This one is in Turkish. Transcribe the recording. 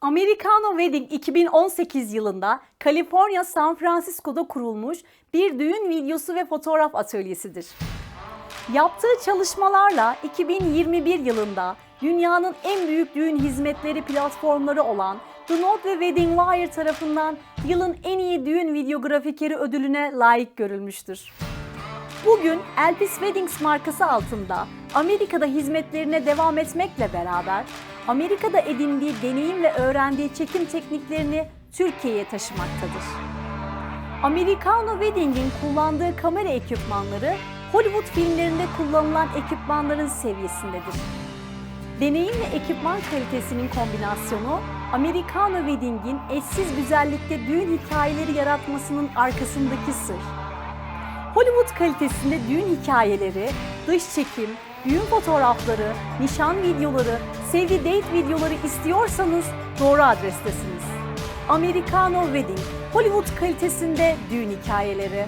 Americano Wedding 2018 yılında Kaliforniya San Francisco'da kurulmuş bir düğün videosu ve fotoğraf atölyesidir. Yaptığı çalışmalarla 2021 yılında dünyanın en büyük düğün hizmetleri platformları olan The Node ve Wedding Wire tarafından yılın en iyi düğün videografikeri ödülüne layık görülmüştür. Bugün Elpis Weddings markası altında Amerika'da hizmetlerine devam etmekle beraber Amerika'da edindiği deneyim ve öğrendiği çekim tekniklerini Türkiye'ye taşımaktadır. Americano Wedding'in kullandığı kamera ekipmanları Hollywood filmlerinde kullanılan ekipmanların seviyesindedir. Deneyim ve ekipman kalitesinin kombinasyonu Americano Wedding'in eşsiz güzellikte düğün hikayeleri yaratmasının arkasındaki sır. Hollywood kalitesinde düğün hikayeleri, dış çekim, düğün fotoğrafları, nişan videoları, sevgi date videoları istiyorsanız doğru adrestesiniz. Americano Wedding, Hollywood kalitesinde düğün hikayeleri.